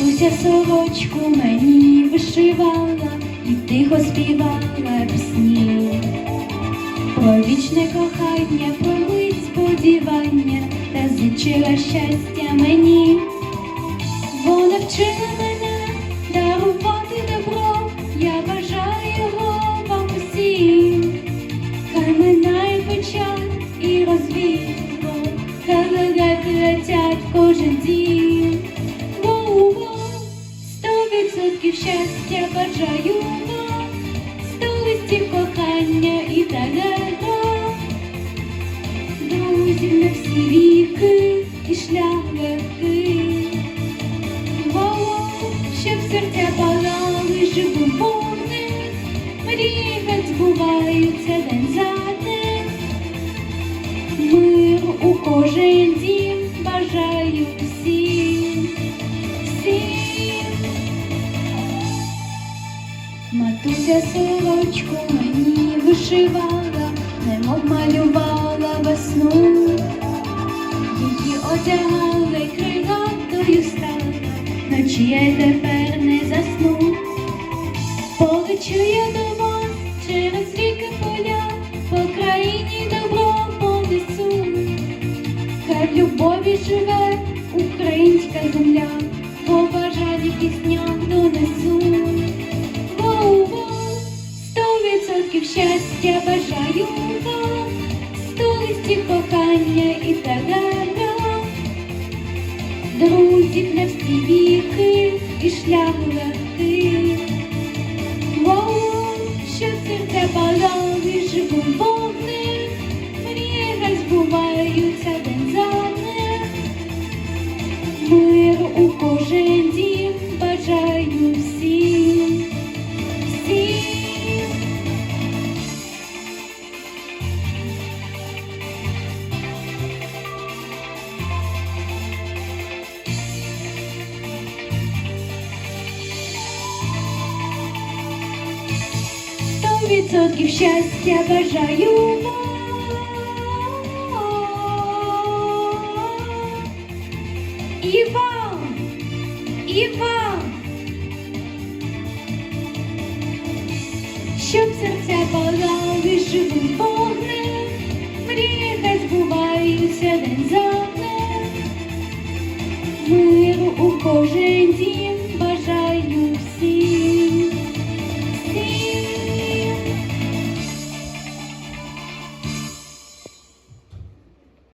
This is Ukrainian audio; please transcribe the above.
Матуся сорочку мені вишивала і тихо співала пісні. Про вічне кохання, про мить сподівання та зичила щастя мені. Вона вчила мене дарувати добро, я бажаю його вам усім. Хай минає печаль і розвітло, хай летять кожен дім. Воу-воу, сто відсотків щастя бажаю вам, сто листів кохання і далеко. Друзів на всі віки і шлях легкий. Щоб серця палали живим вогнем, мрії збуваються день за днем. Матуся сорочку мені вишивала, немов малювала весну. Її одягали крилатою стала, ночі я тепер не засну. Полечу я до через ріки поля, по країні добро понесу. Хай любові живе українська земля, побажання в піснях тега. Друзів на всі віки і шлях легкий. сто відсотків щастя бажаю вам. І вам, і вам, щоб серця палали живим вогнем, мрії хай збуваються день за днем, миру у кожен.